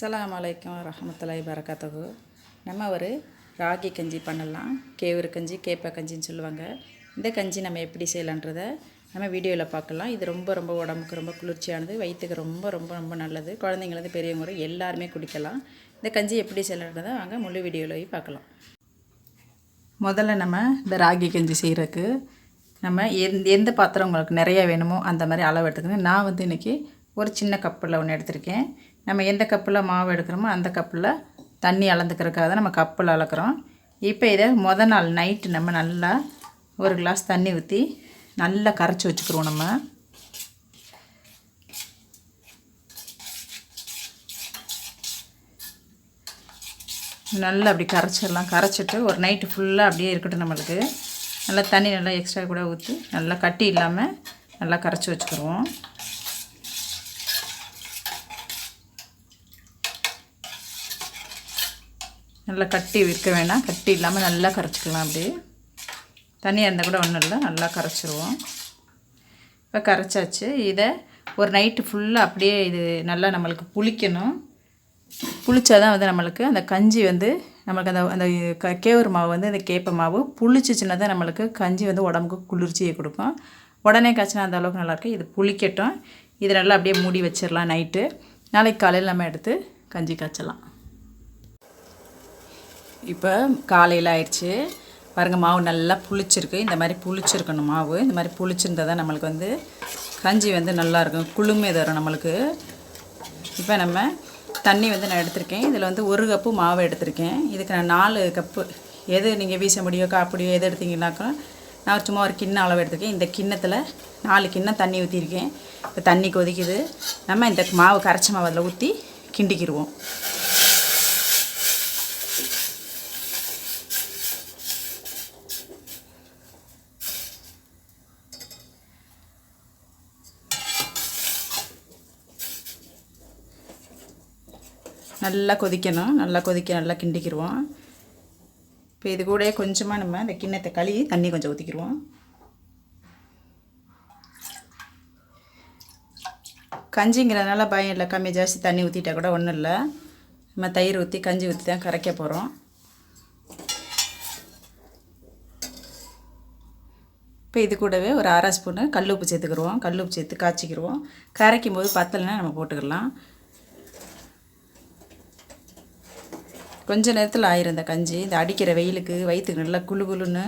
அஸ்லாம் வலைக்கம் ரஹமத்துல்லாஹி வரகாத்தகு நம்ம ஒரு ராகி கஞ்சி பண்ணலாம். கேவுரு கஞ்சி கேப்ப கஞ்சின்னு சொல்லுவாங்க. இந்த கஞ்சி நம்ம எப்படி செய்யலான்றதை நம்ம வீடியோவில் பார்க்கலாம். இது ரொம்ப ரொம்ப உடம்புக்கு ரொம்ப குளிர்ச்சியானது வயிற்றுக்கு ரொம்ப ரொம்ப ரொம்ப நல்லது. குழந்தைங்களது பெரியவங்க எல்லாருமே குடிக்கலாம். இந்த கஞ்சி எப்படி செய்யலான்றதை வாங்க முழு வீடியோவில் போய் பார்க்கலாம். முதல்ல நம்ம இந்த ராகி கஞ்சி செய்கிறதுக்கு நம்ம எந்த எந்த பாத்திரம் உங்களுக்கு நிறைய வேணுமோ அந்த மாதிரி அளவு எடுத்துக்கணும். நான் வந்து இன்றைக்கி ஒரு சின்ன கப்பில் ஒன்று எடுத்திருக்கேன். நம்ம எந்த கப்பில் மாவு எடுக்கிறோமோ அந்த கப்பில் தண்ணி அளந்துக்கிறதுக்காக தான் நம்ம கப்பில் அளக்குறோம். இப்போ இதை முத நாள் நைட்டு நம்ம நல்லா ஒரு கிளாஸ் தண்ணி ஊற்றி நல்லா கரைச்சி வச்சுக்கிறோம் நம்ம. நல்லா அப்படி கரைச்சிடலாம். கரைச்சிட்டு ஒரு நைட்டு ஃபுல்லாக அப்படியே இருக்கட்டும் நம்மளுக்கு. நல்லா தண்ணி நல்லா எக்ஸ்ட்ரா கூட ஊற்றி நல்லா கட்டி இல்லாமல் நல்லா கரைச்சி வச்சுக்கிடுவோம் நல்லா கட்டி விற்க வேணாம். கட்டி இல்லாமல் நல்லா கரைச்சிக்கலாம் அப்படியே. தண்ணியாக இருந்தால் கூட ஒன்றும் இல்லை. நல்லா கரைச்சிருவோம். இப்போ கரைச்சாச்சு. இதை ஒரு நைட்டு ஃபுல்லாக அப்படியே இது நல்லா நம்மளுக்கு புளிக்கணும். புளிச்சா தான் வந்து நம்மளுக்கு அந்த கஞ்சி வந்து நம்மளுக்கு அந்த அந்த க கேவுரு மாவு வந்து அந்த கேப்ப மாவு புளிச்சிச்சுன்னா தான் நம்மளுக்கு கஞ்சி வந்து உடம்புக்கு குளிர்ச்சியை கொடுக்கும். உடனே காய்ச்சினா அந்த அளவுக்கு நல்லாயிருக்கு இது புளிக்கட்டும். இது நல்லா அப்படியே மூடி வச்சிடலாம் நைட்டு நாளைக்கு காலையில் நம்ம எடுத்து கஞ்சி காய்ச்சலாம். இப்போ காலையில் ஆயிடுச்சு. பாருங்கள் மாவு நல்லா புளிச்சிருக்கு. இந்த மாதிரி புளிச்சிருக்கணும் மாவு. இந்த மாதிரி புளிச்சிருந்தால் தான் நம்மளுக்கு வந்து கஞ்சி வந்து நல்லாயிருக்கும் குளுமை தரும் நம்மளுக்கு. இப்போ நம்ம தண்ணி வந்து நான் எடுத்திருக்கேன். இதில் வந்து ஒரு கப்பு மாவு எடுத்திருக்கேன். இதுக்கு நான் நாலு கப்பு. எது நீங்கள் வீச முடியோ காப்பிடியோ எது எடுத்தீங்கன்னாக்கா நான் சும்மா ஒரு கிண்ணம் அளவு எடுத்திருக்கேன். இந்த கிண்ணத்தில் நாலு கிண்ணம் தண்ணி ஊற்றிருக்கேன் இப்போ தண்ணி கொதிக்குது. நம்ம இந்த மாவு கரைச்ச மாவு அதில் ஊற்றி கிண்டிக்கிடுவோம் நல்லா கொதிக்கணும். நல்லா கொதிக்க நல்லா கிண்டிக்கிடுவோம் இப்போ இது கூட கொஞ்சமாக நம்ம இந்த கிண்ணத்தை கழுவி தண்ணி கொஞ்சம் ஊற்றிக்கிடுவோம் கஞ்சிங்கிறதுனால பயம் இல்லை. கம்மி ஜாஸ்தி தண்ணி ஊற்றிட்டா கூட ஒன்றும் இல்லை. நம்ம தயிர் ஊற்றி கஞ்சி ஊற்றி தான் கரைக்க போகிறோம் இப்போ இது கூடவே ஒரு அரை ஸ்பூனு கல் உப்பு சேர்த்துக்கிடுவோம் கல் உப்பு சேர்த்து காய்ச்சிக்கிடுவோம் கரைக்கும் போது பத்தலைன்னா நம்ம போட்டுக்கலாம் கொஞ்ச நேரத்தில் ஆயிரும் இந்த கஞ்சி. இந்த அடிக்கிற வெயிலுக்கு வயிற்றுக்கு நல்லா குளு குளுன்னு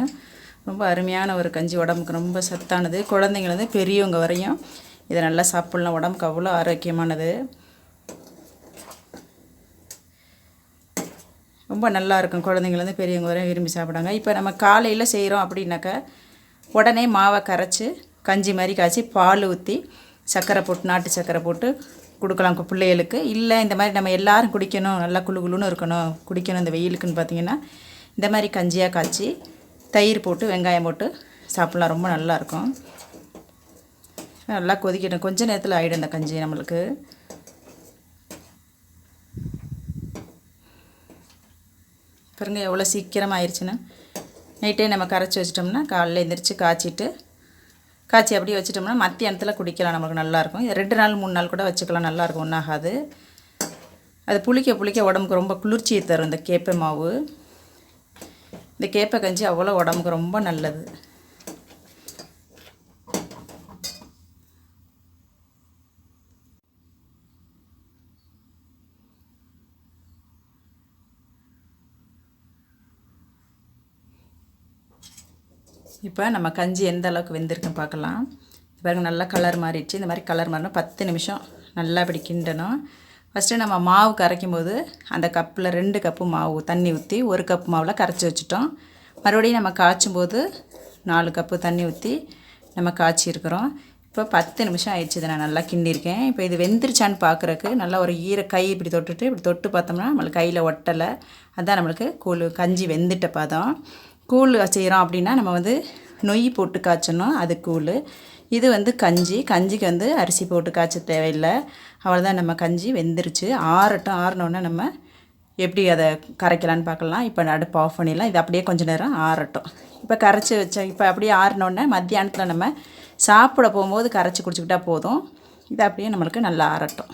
ரொம்ப அருமையான ஒரு கஞ்சி உடம்புக்கு ரொம்ப சத்தானது. குழந்தைங்களது பெரியவங்க வரையும் இதை நல்லா சாப்பிட்லாம். உடம்புக்கு அவ்வளோ ஆரோக்கியமானது. ரொம்ப நல்லா இருக்கும். குழந்தைங்களது பெரியவங்க வரையும் விரும்பி சாப்பிடாங்க இப்போ நம்ம காலையில் செய்கிறோம் அப்படின்னாக்கா உடனே மாவை கரைச்சி கஞ்சி மாதிரி காய்ச்சி பால் ஊற்றி சர்க்கரை போட்டு நாட்டு சர்க்கரை போட்டு கொடுக்கலாம் பிள்ளைகளுக்கு. இல்லை இந்த மாதிரி நம்ம எல்லோரும் குடிக்கணும் நல்லா குழு குழுன்னு இருக்கணும் குடிக்கணும் இந்த வெயிலுக்குன்னு பார்த்தீங்கன்னா இந்த மாதிரி கஞ்சியாக காய்ச்சி தயிர் போட்டு வெங்காயம் போட்டு சாப்பிட்லாம். ரொம்ப நல்லாயிருக்கும் நல்லா கொதிக்கணும் கொஞ்ச நேரத்தில் ஆகிடும் இந்த கஞ்சி நம்மளுக்கு. பாருங்க எவ்வளோ சீக்கிரமாக ஆயிடுச்சுன்னு நைட்டே நம்ம கரைச்சி வச்சிட்டோம்னா காலையில் எந்திரிச்சு காய்ச்சிட்டு காய்ச்சி அப்படியே வச்சிட்டோம்னா மத்தியானத்தில் குடிக்கலாம் நமக்கு நல்லாயிருக்கும். இது ரெண்டு நாள் மூணு நாள் கூட வச்சுக்கலாம் நல்லாயிருக்கும் ஒன்றாகாது அது புளிக்க புளிக்க உடம்புக்கு ரொம்ப குளிர்ச்சியை தரும் இந்த கேப்பை மாவு. இந்த கேப்பை கஞ்சி அவ்வளோ உடம்புக்கு ரொம்ப நல்லது. இப்போ நம்ம கஞ்சி எந்த அளவுக்கு வெந்திருக்குன்னு பார்க்கலாம். பாருங்கள் நல்லா கலர் மாறிடுச்சு. இந்த மாதிரி கலர் மாறினா பத்து நிமிஷம் நல்லா இப்படி கிண்டணும். ஃபஸ்ட்டு நம்ம மாவு கரைக்கும் போது அந்த கப்பில் ரெண்டு கப்பு மாவு தண்ணி ஊற்றி ஒரு கப் மாவில் கரைச்சி வச்சுட்டோம். மறுபடியும் நம்ம காய்ச்சும் போது நாலு கப்பு தண்ணி ஊற்றி நம்ம காய்ச்சிருக்கிறோம். இப்போ பத்து நிமிஷம் ஆயிடுச்சு இதை நான் நல்லா கிண்டியிருக்கேன். இப்போ இது வெந்துருச்சான்னு பார்க்குறக்கு நல்லா ஒரு ஈர கை இப்படி தொட்டுட்டு இப்படி தொட்டு பார்த்தோம்னா நம்மளுக்கு கையில் ஒட்டலை. அதுதான் நம்மளுக்கு கூழ் கஞ்சி வெந்துட்ட பதம். கூழ் செய்கிறோம் அப்படின்னா நம்ம வந்து நொய் போட்டு காய்ச்சணும் அது கூழ். இது வந்து கஞ்சி. கஞ்சிக்கு வந்து அரிசி போட்டு காய்ச்ச தேவையில்லை. அவ்வளோதான் நம்ம கஞ்சி வெந்துருச்சு. ஆறட்டும். ஆறினோடனே நம்ம எப்படி அதை கரைக்கலான்னு பார்க்கலாம். இப்போ அடுப்பு ஆஃப் பண்ணிடலாம். இது அப்படியே கொஞ்சம் நேரம் ஆறட்டும். இப்போ கரைச்சி வச்ச இப்போ அப்படியே ஆறினோடனே மத்தியானத்தில் நம்ம சாப்பிட போகும்போது கரைச்சி குடிச்சிக்கிட்டா போதும். இது அப்படியே நம்மளுக்கு நல்லா ஆறட்டும்.